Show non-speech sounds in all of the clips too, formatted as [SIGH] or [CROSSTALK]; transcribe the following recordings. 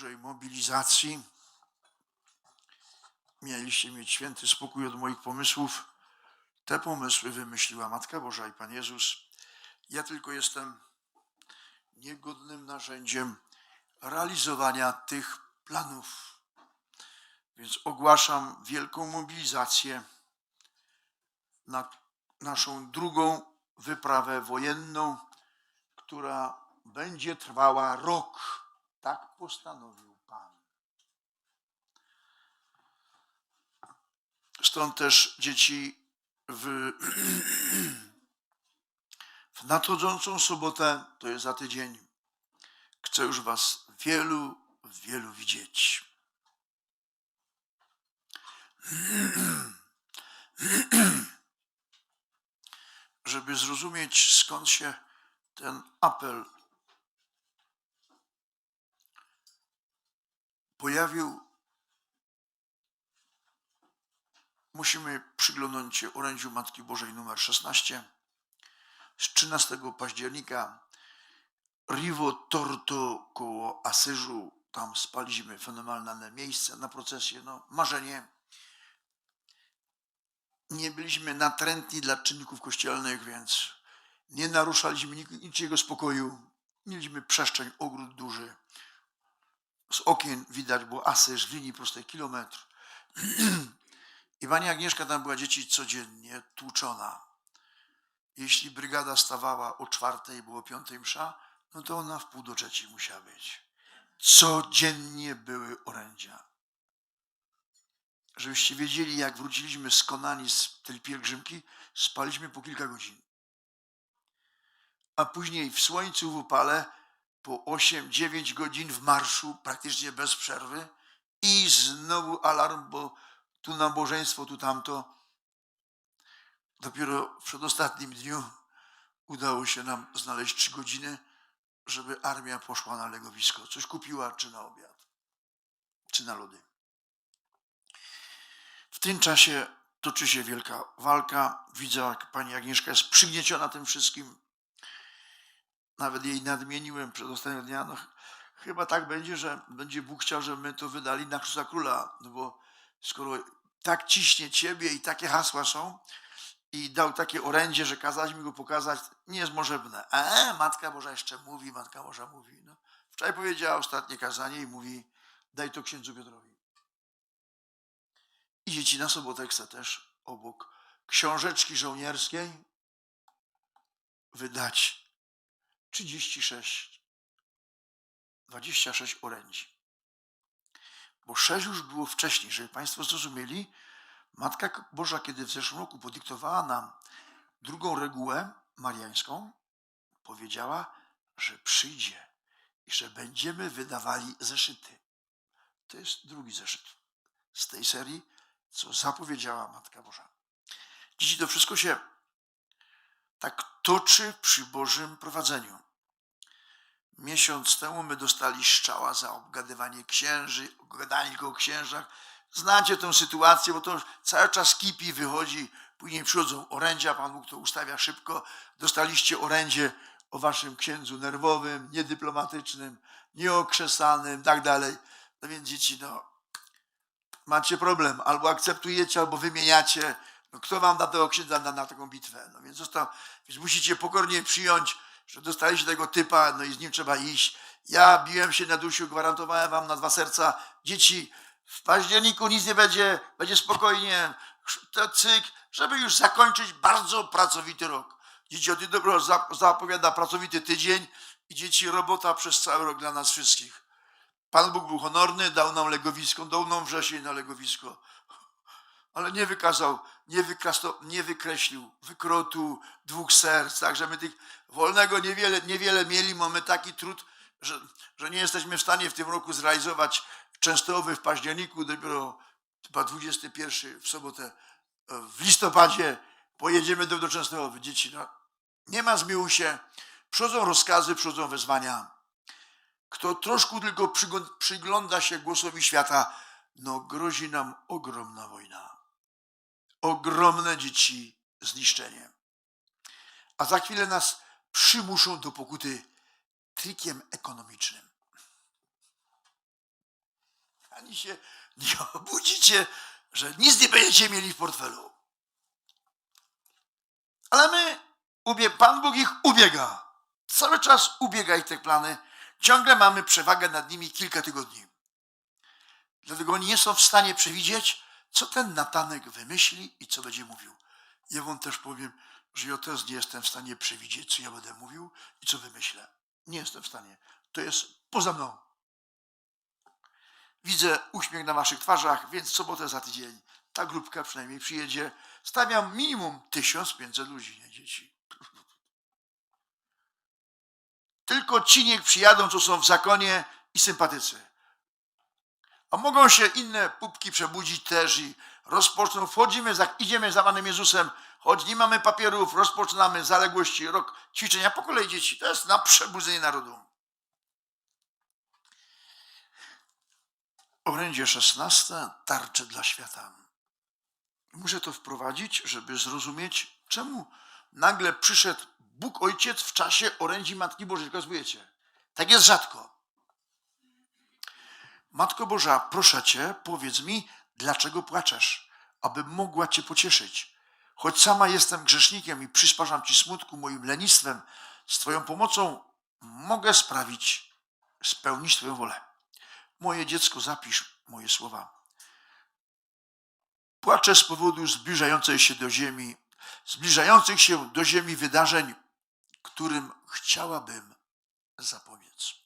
dużej mobilizacji. Mieliście mieć święty spokój od moich pomysłów. Te pomysły wymyśliła Matka Boża i Pan Jezus. Ja tylko jestem niegodnym narzędziem realizowania tych planów. Więc ogłaszam wielką mobilizację na naszą drugą wyprawę wojenną, która będzie trwała rok. Tak postanowił Pan. Stąd też dzieci w, [CLEARS THROAT] w nadchodzącą sobotę, to jest za tydzień, chcę już Was wielu, wielu widzieć. [CLEARS THROAT] Żeby zrozumieć, skąd się ten apel pojawił, musimy przyglądnąć się orędziu Matki Bożej numer 16 z 13 października. Rivo Torto koło Asyżu, tam spaliśmy fenomenalne miejsce na procesję, no marzenie. Nie byliśmy natrętni dla czynników kościelnych, więc nie naruszaliśmy niczyjego spokoju. Mieliśmy przestrzeń, ogród duży. Z okien widać było Asyż w linii prostej kilometr. [CLEARS THROAT] I pani Agnieszka tam była dzieci codziennie tłuczona. Jeśli brygada stawała o czwartej, było piątej msza, no to ona w pół do trzeciej musiała być. Codziennie były orędzia. Żebyście wiedzieli, jak wróciliśmy z Konani z tej pielgrzymki, spaliśmy po kilka godzin. A później w słońcu w upale po 8-9 godzin w marszu, praktycznie bez przerwy i znowu alarm, bo tu nabożeństwo, tu tamto. Dopiero w przedostatnim dniu udało się nam znaleźć trzy godziny, żeby armia poszła na legowisko. Coś kupiła, czy na obiad, czy na lody. W tym czasie toczy się wielka walka. Widzę, jak pani Agnieszka jest przygnieciona tym wszystkim. Nawet jej nadmieniłem przed ostatniego dnia. No, ch- chyba tak będzie, że będzie Bóg chciał, żeby my to wydali na Chrystusa Króla. No bo skoro tak ciśnie ciebie i takie hasła są i dał takie orędzie, że kazać mi go pokazać, nie jest możebne. E, Matka Boża jeszcze mówi, Matka Boża mówi. No. Wczoraj powiedziała ostatnie kazanie i mówi, daj to księdzu Piotrowi. I dzieci na sobotę chcę też obok książeczki żołnierskiej wydać 36, 26 orędzi. Bo sześć już było wcześniej, żeby Państwo zrozumieli. Matka Boża, kiedy w zeszłym roku podyktowała nam drugą regułę mariańską, powiedziała, że przyjdzie i że będziemy wydawali zeszyty. To jest drugi zeszyt z tej serii, co zapowiedziała Matka Boża. Dziś to wszystko się tak toczy przy Bożym prowadzeniu. Miesiąc temu my dostali szczała za obgadywanie księży, gadanie tylko o księżach. Znacie tę sytuację, bo to cały czas kipi, wychodzi, później przychodzą orędzia, Pan Bóg to ustawia szybko. Dostaliście orędzie o waszym księdzu nerwowym, niedyplomatycznym, nieokrzesanym, tak dalej. No więc dzieci, no, macie problem. Albo akceptujecie, albo wymieniacie. No, kto wam da tego księdza na, na taką bitwę? No więc, został, więc musicie pokornie przyjąć, że dostaliście tego typa, no i z nim trzeba iść. Ja biłem się na dusiu, gwarantowałem wam na dwa serca. Dzieci, w październiku nic nie będzie, będzie spokojnie, to cyk, żeby już zakończyć bardzo pracowity rok. Dzieci, o tym dobro zap- zapowiada pracowity tydzień i dzieci robota przez cały rok dla nas wszystkich. Pan Bóg był honorny, dał nam legowisko, dał nam wrzesień na legowisko, ale nie wykazał, nie, nie wykreślił wykrotu dwóch serc, także my tych wolnego niewiele, niewiele mieli, mamy taki trud, że, że nie jesteśmy w stanie w tym roku zrealizować Częstochowy w październiku, dopiero chyba 21 w sobotę e, w listopadzie pojedziemy do, do Częstochowy. Dzieci, no, nie ma zmiłu się, przychodzą rozkazy, przychodzą wezwania. Kto troszkę tylko przyglą- przygląda się głosowi świata, no grozi nam ogromna wojna. Ogromne dzieci zniszczenie. A za chwilę nas przymuszą do pokuty trikiem ekonomicznym. ani się nie obudzicie, że nic nie będziecie mieli w portfelu. Ale my, Pan Bóg ich ubiega. Cały czas ubiega ich te plany. Ciągle mamy przewagę nad nimi kilka tygodni. Dlatego oni nie są w stanie przewidzieć, co ten Natanek wymyśli i co będzie mówił. Ja wam też powiem, że ja też nie jestem w stanie przewidzieć, co ja będę mówił i co wymyślę. Nie jestem w stanie. To jest poza mną. Widzę uśmiech na waszych twarzach, więc sobotę za tydzień ta grupka przynajmniej przyjedzie. Stawiam minimum 1500 ludzi, nie dzieci. Tylko ci niech przyjadą, co są w zakonie i sympatycy. A mogą się inne pupki przebudzić też i rozpoczną. Wchodzimy, idziemy za Panem Jezusem, choć nie mamy papierów, rozpoczynamy zaległości, rok ćwiczenia po kolei dzieci. To jest na przebudzenie narodu. Orędzie 16. Tarcze dla świata. Muszę to wprowadzić, żeby zrozumieć, czemu nagle przyszedł Bóg Ojciec w czasie orędzi Matki Bożej. Rozumiecie? Tak jest rzadko. Matko Boża, proszę Cię, powiedz mi, dlaczego płaczesz, abym mogła Cię pocieszyć. Choć sama jestem grzesznikiem i przysparzam Ci smutku moim lenistwem, z Twoją pomocą mogę sprawić, spełnić Twoją wolę. Moje dziecko, zapisz moje słowa. Płaczę z powodu zbliżającej się do ziemi, zbliżających się do ziemi wydarzeń, którym chciałabym zapobiec.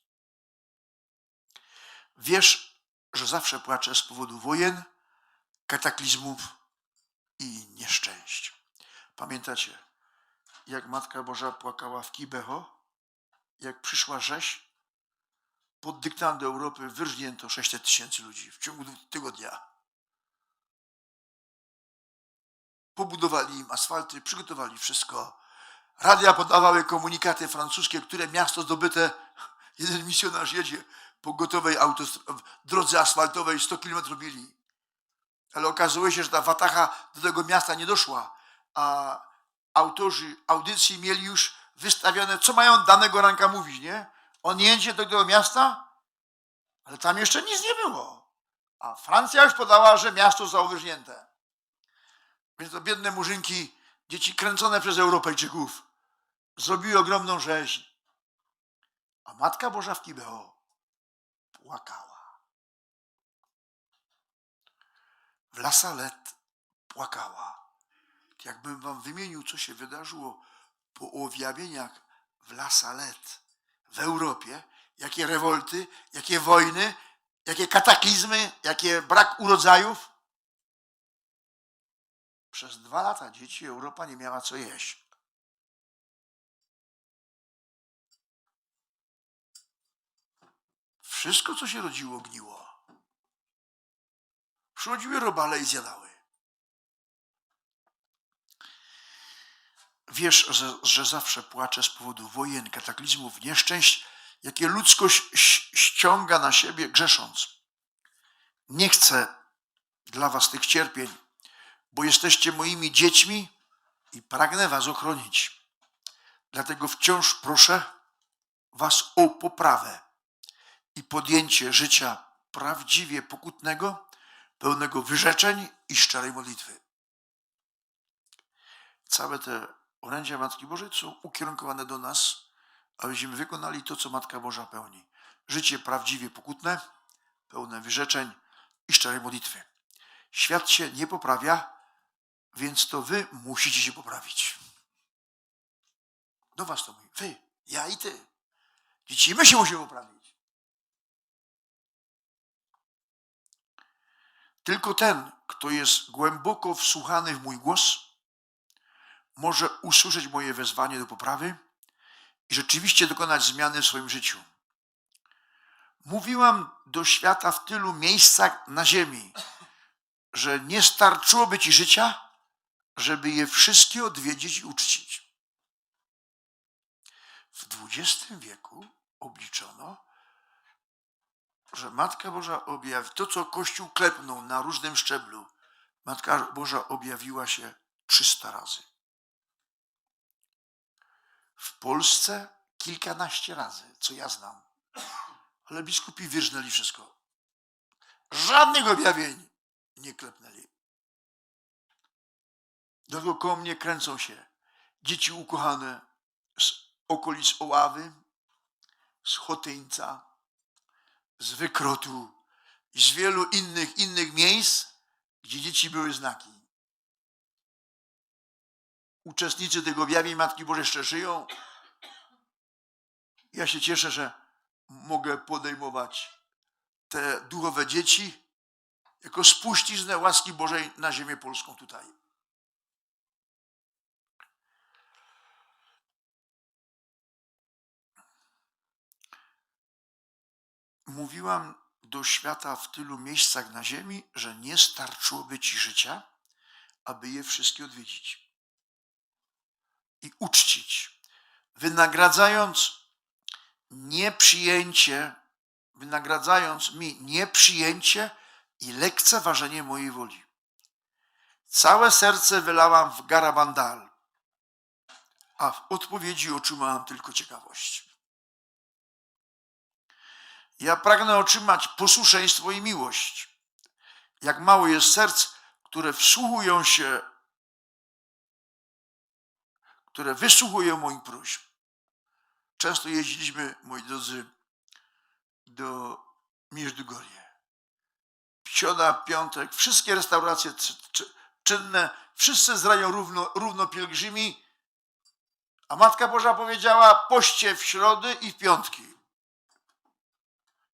Wiesz, że zawsze płaczę z powodu wojen, kataklizmów i nieszczęść. Pamiętacie, jak Matka Boża płakała w Kibeho? Jak przyszła rzeź? Pod dyktando Europy wyrżnięto 600 tysięcy ludzi w ciągu tygodnia. Pobudowali im asfalty, przygotowali wszystko. Radia podawały komunikaty francuskie, które miasto zdobyte. Jeden misjonarz jedzie po gotowej drodze asfaltowej 100 km bili. Ale okazuje się, że ta watacha do tego miasta nie doszła, a autorzy audycji mieli już wystawione, co mają danego ranka mówić, nie? On jedzie do tego miasta, ale tam jeszcze nic nie było. A Francja już podała, że miasto zostało wyżnięte. Więc to biedne murzynki, dzieci kręcone przez Europejczyków, zrobiły ogromną rzeź. A Matka Boża w Kibeo płakała. W La Salette płakała. Jakbym wam wymienił, co się wydarzyło po objawieniach w La Salette w Europie, jakie rewolty, jakie wojny, jakie kataklizmy, jakie brak urodzajów. Przez dwa lata dzieci Europa nie miała co jeść. Wszystko, co się rodziło, gniło. Przychodziły robale i zjadały. Wiesz, że, że zawsze płaczę z powodu wojen, kataklizmów, nieszczęść, jakie ludzkość ściąga na siebie grzesząc. Nie chcę dla was tych cierpień, bo jesteście moimi dziećmi i pragnę was ochronić. Dlatego wciąż proszę was o poprawę i podjęcie życia prawdziwie pokutnego, pełnego wyrzeczeń i szczerej modlitwy. Całe te orędzia Matki Bożej są ukierunkowane do nas, abyśmy wykonali to, co Matka Boża pełni. Życie prawdziwie pokutne, pełne wyrzeczeń i szczerej modlitwy. Świat się nie poprawia, więc to wy musicie się poprawić. Do was to mówi. Wy, ja i ty. Dzieci, my się musimy poprawić. Tylko ten, kto jest głęboko wsłuchany w mój głos, może usłyszeć moje wezwanie do poprawy i rzeczywiście dokonać zmiany w swoim życiu. Mówiłam do świata w tylu miejscach na ziemi, że nie starczyłoby ci życia, żeby je wszystkie odwiedzić i uczcić. W XX wieku obliczono, że Matka Boża objawi to, co Kościół klepnął na różnym szczeblu. Matka Boża objawiła się 300 razy. W Polsce kilkanaście razy, co ja znam. Ale biskupi wyrżnęli wszystko. żadnych objawień nie klepnęli. Dlatego koło mnie kręcą się dzieci ukochane z okolic Oławy, z Chotyńca, z Wykrotu i z wielu innych, innych miejsc, gdzie dzieci były znaki. Uczestnicy tego objawień Matki Bożej jeszcze żyją. Ja się cieszę, że mogę podejmować te duchowe dzieci jako spuściznę łaski Bożej na ziemię polską tutaj. Mówiłam do świata w tylu miejscach na ziemi, że nie starczyłoby ci życia, aby je wszystkie odwiedzić i uczcić, wynagradzając nieprzyjęcie, wynagradzając mi nieprzyjęcie i lekceważenie mojej woli. Całe serce wylałam w garabandal, a w odpowiedzi otrzymałam tylko ciekawość. Ja pragnę otrzymać posłuszeństwo i miłość. Jak mało jest serc, które wsłuchują się, które wysłuchują moich próśb. Często jeździliśmy, moi drodzy, do Międzygorie. Środa, piątek, wszystkie restauracje czynne, wszyscy zrają równo, równo pielgrzymi, a Matka Boża powiedziała, poście w środy i w piątki.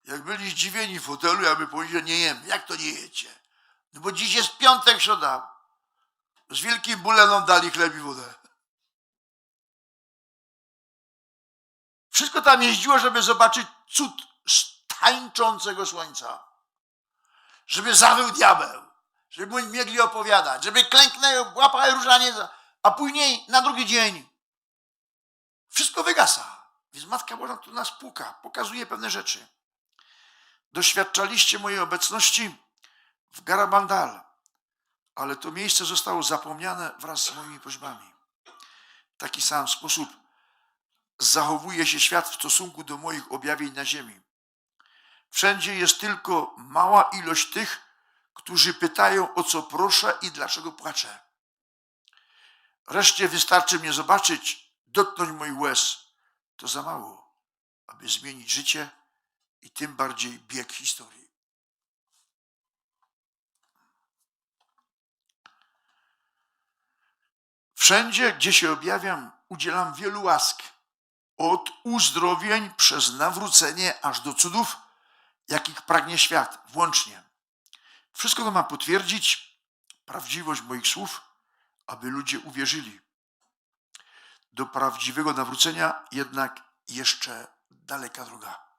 Jak byli zdziwieni w hotelu, ja bym powiedział, nie jem. Jak to nie jecie? No bo dziś jest piątek, środa. Z wielkim bólem dali chleb i wodę. Wszystko tam jeździło, żeby zobaczyć cud tańczącego słońca. Żeby zawył diabeł. Żeby mu mieli opowiadać. Żeby klęknęły, łapały różanie. A później na drugi dzień wszystko wygasa. Więc Matka Boża tu nas puka, pokazuje pewne rzeczy. Doświadczaliście mojej obecności w Garabandal, ale to miejsce zostało zapomniane wraz z moimi prośbami. W taki sam sposób zachowuje się świat w stosunku do moich objawień na ziemi. Wszędzie jest tylko mała ilość tych, którzy pytają o co proszę i dlaczego płaczę. Reszcie wystarczy mnie zobaczyć, dotknąć moich łez. To za mało, aby zmienić życie i tym bardziej bieg historii. Wszędzie, gdzie się objawiam, udzielam wielu łask. Od uzdrowień przez nawrócenie aż do cudów, jakich pragnie świat, włącznie. Wszystko to ma potwierdzić prawdziwość moich słów, aby ludzie uwierzyli. Do prawdziwego nawrócenia jednak jeszcze daleka droga.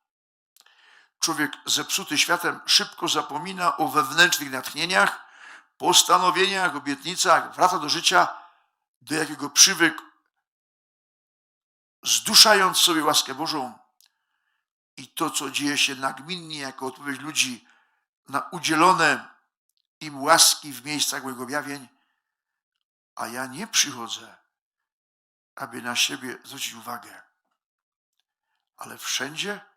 Człowiek zepsuty światem szybko zapomina o wewnętrznych natchnieniach, postanowieniach, obietnicach, wraca do życia, do jakiego przywykł, zduszając sobie łaskę Bożą. I to, co dzieje się nagminnie jako odpowiedź ludzi na udzielone im łaski w miejscach moich objawień, a ja nie przychodzę, aby na siebie zwrócić uwagę, ale wszędzie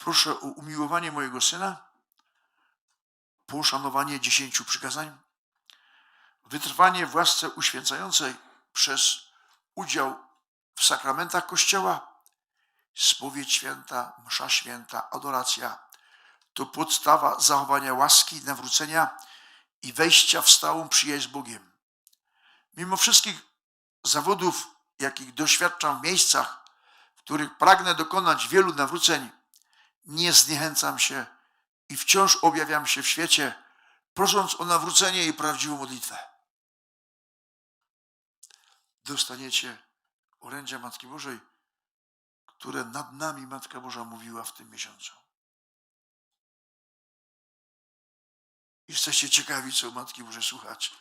proszę o umiłowanie mojego syna, poszanowanie dziesięciu przykazań, wytrwanie w łasce uświęcającej przez udział w sakramentach Kościoła, spowiedź święta, msza święta, adoracja. To podstawa zachowania łaski, nawrócenia i wejścia w stałą przyjaźń z Bogiem. Mimo wszystkich zawodów, jakich doświadczam w miejscach, w których pragnę dokonać wielu nawróceń, nie zniechęcam się i wciąż objawiam się w świecie, prosząc o nawrócenie i prawdziwą modlitwę. Dostaniecie orędzia Matki Bożej, które nad nami Matka Boża mówiła w tym miesiącu. Jesteście ciekawi, co Matki Boże słuchać.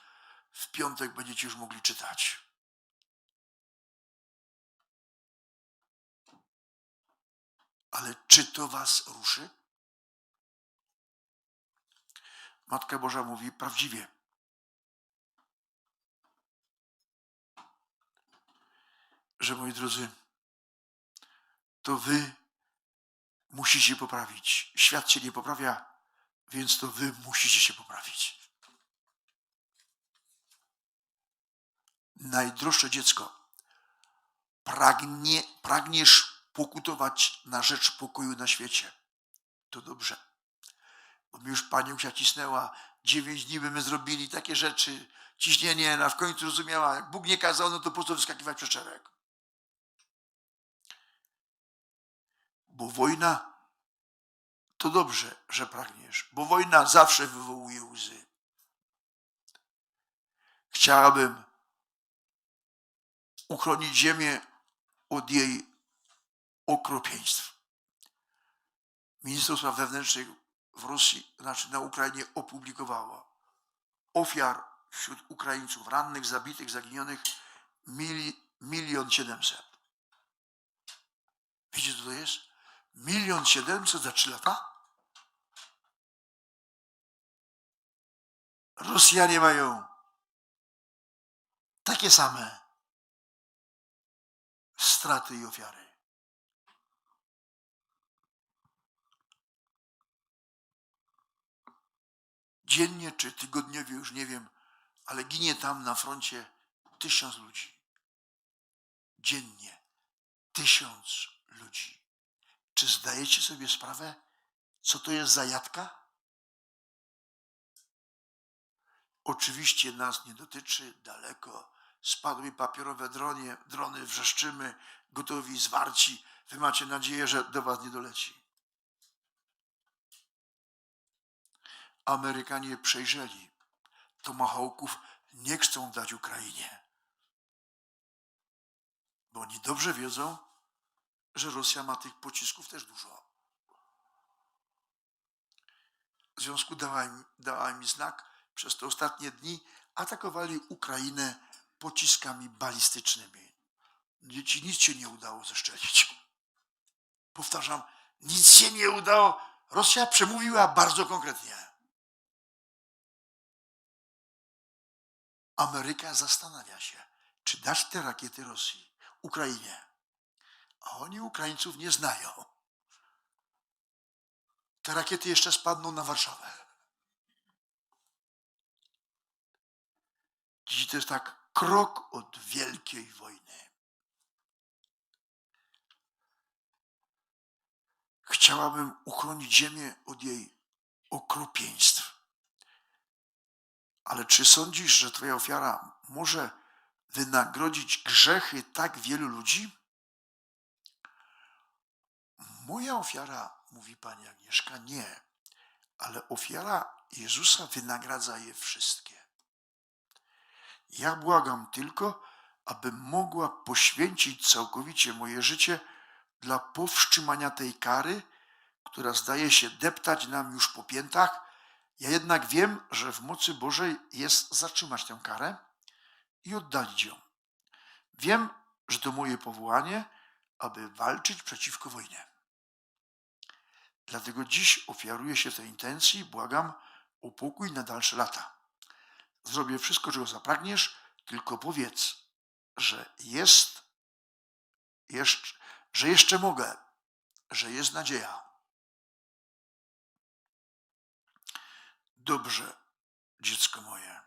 W piątek będziecie już mogli czytać. Ale czy to was ruszy? Matka Boża mówi prawdziwie. Że moi drodzy, to wy musicie poprawić. Świat się nie poprawia, Więc to wy musicie się poprawić. Najdroższe dziecko, pragnie, pragniesz pokutować na rzecz pokoju na świecie. To dobrze. Bo mi już pani się cisnęła, dziewięć dni by my zrobili takie rzeczy, ciśnienie, a w końcu rozumiała, jak Bóg nie kazał, no to po prostu wyskakiwać przez szereg. Bo wojna to dobrze, że pragniesz, bo wojna zawsze wywołuje łzy. Chciałabym uchronić ziemię od jej okropieństw. Ministerstwo Spraw Wewnętrznych w Rosji, znaczy na Ukrainie opublikowało ofiar wśród Ukraińców, rannych, zabitych, zaginionych mili, milion siedemset. Wiecie co to jest? Milion siedemset za trzy lata? Rosjanie mają takie same straty i ofiary. Dziennie czy tygodniowo, już nie wiem, ale ginie tam na froncie tysiąc ludzi. Dziennie tysiąc ludzi. Czy zdajecie sobie sprawę, co to jest za jadka? Oczywiście nas nie dotyczy daleko. Spadły papierowe dronie, drony, wrzeszczymy, gotowi, zwarci. Wy macie nadzieję, że do was nie doleci. Amerykanie przejrzeli. Tomahawków nie chcą dać Ukrainie. Bo oni dobrze wiedzą, że Rosja ma tych pocisków też dużo. W związku dała im, dała znak, przez te ostatnie dni atakowali Ukrainę pociskami balistycznymi. Dzieci nic się nie udało zeszczelić. Powtarzam, nic się nie udało. Rosja przemówiła bardzo konkretnie. Ameryka zastanawia się, czy dać te rakiety Rosji, Ukrainie. A oni Ukraińców nie znają. Te rakiety jeszcze spadną na Warszawę. Dziś to jest tak krok od wielkiej wojny. Chciałabym uchronić ziemię od jej okropieństw. Ale czy sądzisz, że Twoja ofiara może wynagrodzić grzechy tak wielu ludzi? Moja ofiara, mówi pani Agnieszka, nie, ale ofiara Jezusa wynagradza je wszystkie. Ja błagam tylko, abym mogła poświęcić całkowicie moje życie dla powstrzymania tej kary, która zdaje się deptać nam już po piętach. Ja jednak wiem, że w mocy Bożej jest zatrzymać tę karę i oddalić ją. Wiem, że to moje powołanie, aby walczyć przeciwko wojnie. Dlatego dziś ofiaruję się tej intencji, błagam o pokój na dalsze lata. Zrobię wszystko, czego zapragniesz, tylko powiedz, że jest, jeszcze, że jeszcze mogę, że jest nadzieja. Dobrze, dziecko moje.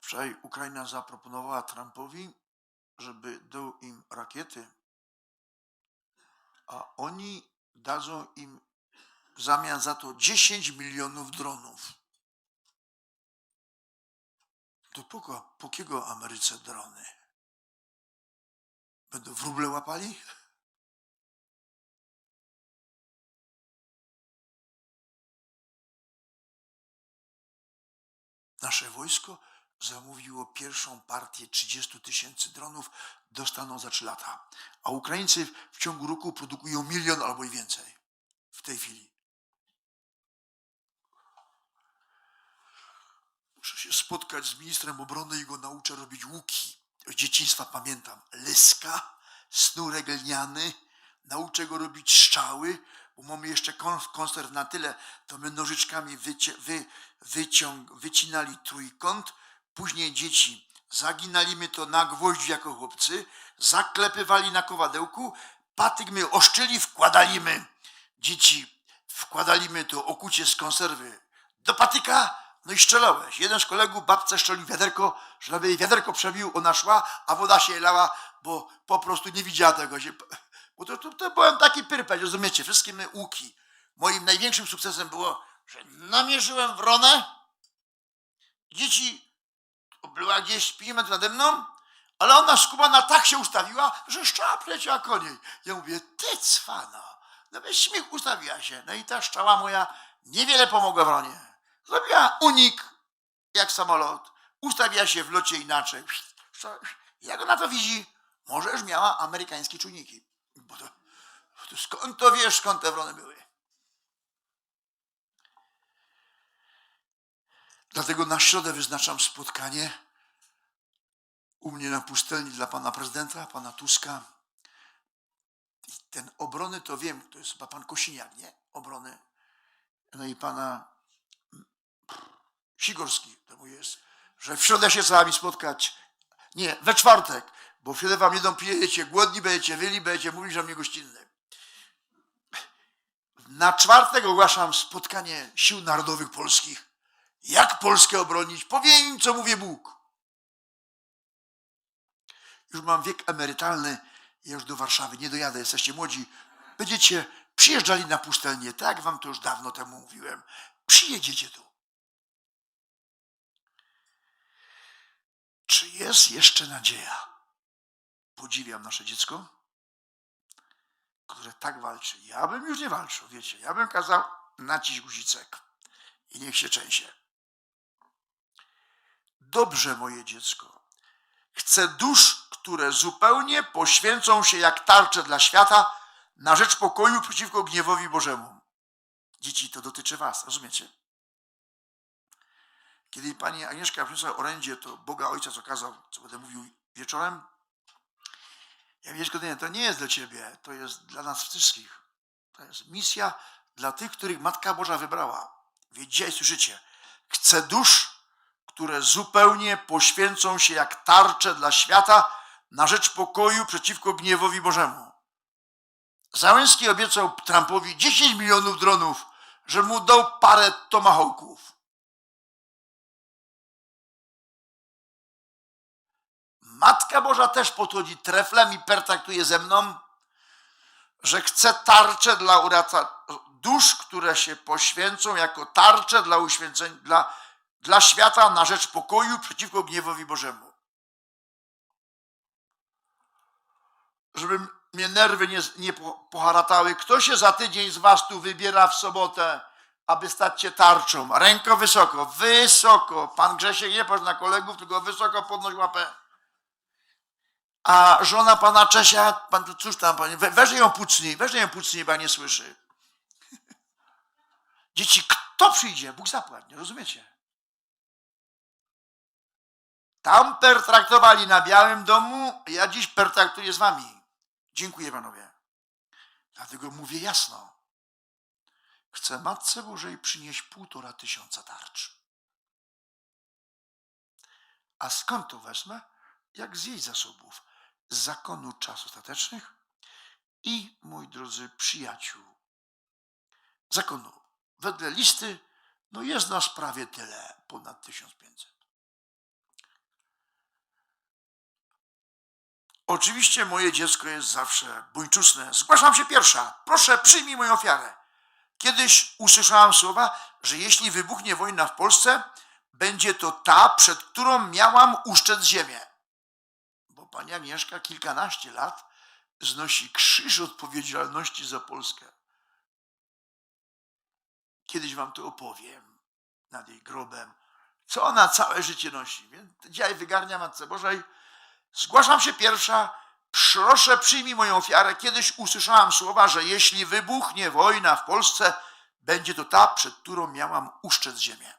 Wczoraj Ukraina zaproponowała Trumpowi, żeby dał im rakiety, a oni dadzą im w zamian za to 10 milionów dronów. To po, ko- po kiego Ameryce drony? Będą wróble łapali? Nasze wojsko zamówiło pierwszą partię 30 tysięcy dronów, dostaną za 3 lata. A Ukraińcy w ciągu roku produkują milion albo i więcej w tej chwili. Muszę się spotkać z ministrem obrony i go nauczę robić łuki. Z dzieciństwa pamiętam. Lyska, sznurek lniany. Nauczę go robić strzały, bo mamy jeszcze kon- konserw na tyle, to my nożyczkami wycie, wy, wyciąg, wycinali trójkąt. Później dzieci zaginali my to na gwoździ jako chłopcy, zaklepywali na kowadełku, patyk my oszczyli, wkładali my dzieci wkładaliśmy to okucie z konserwy do patyka, no i strzelałeś. Jeden z kolegów babce szczelił wiaderko, żeby jej wiaderko przebił, ona szła, a woda się lała, bo po prostu nie widziała tego. Się, bo to, to, to byłem taki pyrpeć, rozumiecie, wszystkie my łuki. Moim największym sukcesem było, że namierzyłem wronę, dzieci była gdzieś 5 metrów nade mną, ale ona skubana tak się ustawiła, że szczała pleciała koniej. Ja mówię, ty cwano, no bez śmiech ustawiła się. No i ta szczała moja niewiele pomogła wronie. Zrobiła unik, jak samolot. Ustawiła się w locie inaczej. Jak ona to widzi? Może już miała amerykańskie czujniki. Skąd to wiesz, skąd te wrony były? Dlatego na środę wyznaczam spotkanie u mnie na pustelni dla pana prezydenta, pana Tuska. I ten obrony to wiem, to jest chyba pan Kosiniak, nie? Obrony. No i pana Sigorski to mu jest, że w środę się z wami spotkać. Nie, we czwartek, bo w środę wam jedną pijecie, głodni będziecie, wyli, będziecie mówić, że mnie gościnny. Na czwartek ogłaszam spotkanie sił narodowych polskich. Jak Polskę obronić? Powiem co mówi Bóg. Już mam wiek emerytalny, ja już do Warszawy nie dojadę, jesteście młodzi. Będziecie przyjeżdżali na pustelnię, tak wam to już dawno temu mówiłem. Przyjedziecie tu. Czy jest jeszcze nadzieja? Podziwiam nasze dziecko, które tak walczy. Ja bym już nie walczył, wiecie. Ja bym kazał nacisk guzicek i niech się trzęsie. Dobrze, moje dziecko. Chcę dusz, które zupełnie poświęcą się jak tarcze dla świata na rzecz pokoju przeciwko gniewowi Bożemu. Dzieci, to dotyczy was, rozumiecie? Kiedy pani Agnieszka przyniosła orędzie, to Boga Ojca co kazał, co będę mówił wieczorem. Ja Agnieszko, nie, to nie jest dla ciebie, to jest dla nas wszystkich. To jest misja dla tych, których Matka Boża wybrała. Więc dzisiaj słyszycie. Chcę dusz, które zupełnie poświęcą się jak tarcze dla świata na rzecz pokoju przeciwko gniewowi Bożemu. Załęski obiecał Trumpowi 10 milionów dronów, że mu dał parę tomahawków. Matka Boża też podchodzi treflem i pertraktuje ze mną, że chce tarcze dla urata dusz, które się poświęcą jako tarcze dla uświęcenia, dla, dla świata na rzecz pokoju przeciwko gniewowi Bożemu. Żeby mnie nerwy nie, nie poharatały. Kto się za tydzień z was tu wybiera w sobotę, aby stać się tarczą? Ręko wysoko, wysoko. Pan Grzesiek nie patrz na kolegów, tylko wysoko podnoś łapę. A żona pana Czesia, pan, cóż tam, panie, we, weź ją pucnij, weź ją pucnij, bo nie słyszy. [LAUGHS] Dzieci, kto przyjdzie? Bóg zapłać, nie rozumiecie? Tam pertraktowali na Białym Domu, ja dziś pertraktuję z wami. Dziękuję panowie. Dlatego mówię jasno. Chcę Matce Bożej przynieść półtora tysiąca tarcz. A skąd to wezmę? Jak z jej zasobów? Zakonu czas ostatecznych i, moi drodzy przyjaciół, zakonu. Wedle listy, no jest nas prawie tyle, ponad 1500. Oczywiście moje dziecko jest zawsze buńczusne. Zgłaszam się pierwsza. Proszę, przyjmij moją ofiarę. Kiedyś usłyszałam słowa, że jeśli wybuchnie wojna w Polsce, będzie to ta, przed którą miałam uszczec ziemię. Pani Agnieszka kilkanaście lat znosi krzyż odpowiedzialności za Polskę. Kiedyś wam to opowiem nad jej grobem, co ona całe życie nosi. Więc dzisiaj wygarnia Matce Bożej Zgłaszam się pierwsza. Proszę, przyjmij moją ofiarę. Kiedyś usłyszałam słowa, że jeśli wybuchnie wojna w Polsce, będzie to ta, przed którą miałam uszczec ziemię.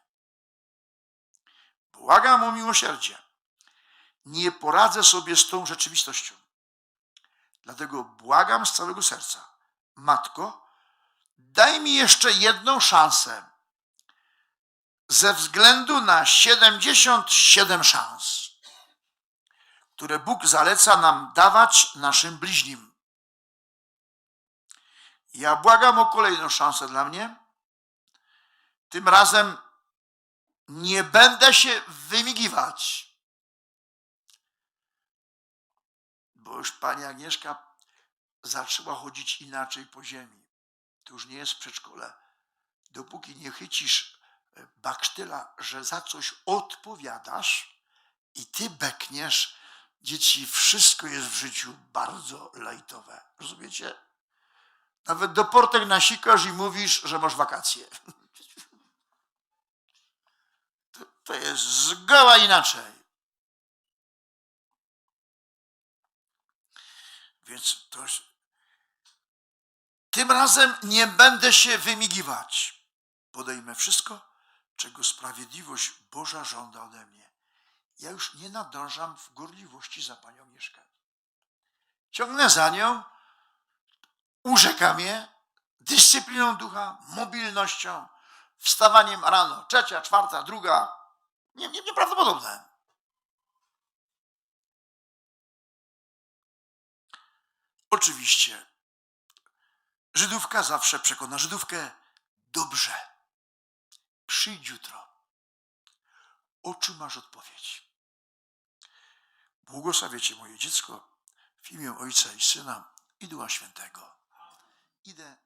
Błagam o miłosierdzie. Nie poradzę sobie z tą rzeczywistością. Dlatego błagam z całego serca. Matko, daj mi jeszcze jedną szansę. Ze względu na 77 szans które Bóg zaleca nam dawać naszym bliźnim. Ja błagam o kolejną szansę dla mnie. Tym razem nie będę się wymigiwać. Bo już pani Agnieszka zaczęła chodzić inaczej po ziemi. To już nie jest w przedszkole. Dopóki nie chycisz e, baksztyla, że za coś odpowiadasz i ty bekniesz, dzieci, wszystko jest w życiu bardzo lajtowe. Rozumiecie? Nawet do portek nasikasz i mówisz, że masz wakacje. [LAUGHS] To, to jest zgoła inaczej. Więc to jest... Tym razem nie będę się wymigiwać. Podejmę wszystko, czego sprawiedliwość Boża żąda ode mnie. Ja już nie nadążam w gorliwości za panią Agnieszkę. Ciągnę za nią, urzekam je dyscypliną ducha, mobilnością, wstawaniem rano, trzecia, czwarta, druga. Nie, nie, nieprawdopodobne. Oczywiście, Żydówka zawsze przekona Żydówkę dobrze. Przyjdź jutro. Otrzymasz odpowiedź. Błogosławię Cię, moje dziecko, w imię Ojca i Syna i Ducha Świętego. Idę